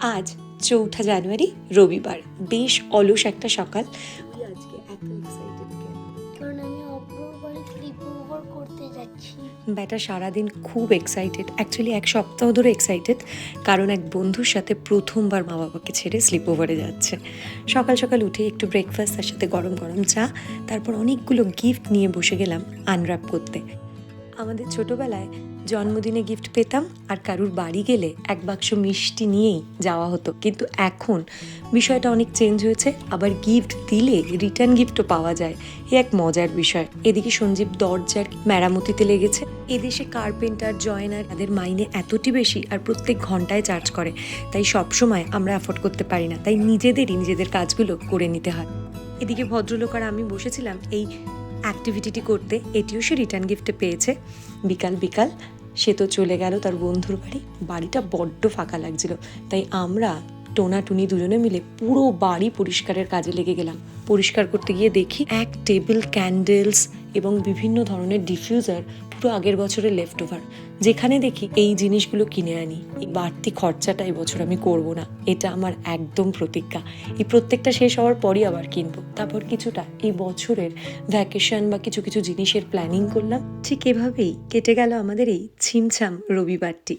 আজ চৌঠা জানুয়ারি রবিবার। বেশ অলস একটা সকাল। আজকে এত এক্সাইটেড কারণ আমি অপর বাড়ি স্লিপ করতে যাচ্ছি। ব্যাটা সারাদিন খুব এক্সাইটেড অ্যাকচুয়ালি এক সপ্তাহ ধরে এক্সাইটেড কারণ এক বন্ধুর সাথে প্রথমবার মা বাবাকে ছেড়ে স্লিপ ওভারে যাচ্ছে। সকাল সকাল উঠে একটু ব্রেকফাস্ট তার সাথে গরম গরম চা তারপর অনেকগুলো গিফট নিয়ে বসে গেলাম আনরাপ করতে। আমাদের ছোটবেলায় জন্মদিনে গিফট পেতাম আর কারুর বাড়ি গেলে এক বাক্স মিষ্টি নিয়েই যাওয়া হতো। কিন্তু এখন বিষয়টা অনেক চেঞ্জ হয়েছে, আবার গিফট দিলে রিটার্ন গিফটও পাওয়া যায়। এ এক মজার বিষয়। এদিকে সঞ্জীব দরজার মেরামতিতে লেগেছে। এদেশে কার্পেন্টার জয়েনার তাদের মাইনে এতটি বেশি আর প্রত্যেক ঘন্টায় চার্জ করে। তাই সবসময় আমরা অ্যাফোর্ড করতে পারি না। তাই নিজেদেরই নিজেদের কাজগুলো করে নিতে হয়। এদিকে ভদ্রলোক আর আমি বসেছিলাম এই অ্যাক্টিভিটিটি করতে এটিও সে রিটার্ন গিফটে পেয়েছে। বিকাল বিকাল সে তো চলে গেল তার বন্ধুর বাড়ি। বাড়িটা বড্ড ফাঁকা লাগছিল। তাই আমরা টোনা টুনি দুজনে মিলে পুরো বাড়ি পরিষ্কারের কাজে লেগে গেলাম। পরিষ্কার করতে গিয়ে দেখি এক টেবিল, ক্যান্ডেলস এবং বিভিন্ন ধরনের ডিফিউজার পুরো আগের বছরের লেফট ওভার যেখানে দেখি এই জিনিসগুলো কিনে আনি। এই বাড়তি খরচাটা এবছর আমি করব না। এটা আমার একদম প্রতিজ্ঞা। এই প্রত্যেকটা শেষ হওয়ার পরই আবার কিনবো। তারপর কিছুটা এই বছরের ভ্যাকেশন বা কিছু কিছু জিনিসের প্ল্যানিং করলাম। ঠিক এভাবেই কেটে গেল আমাদের এই ছিমছাম রবিবারটি।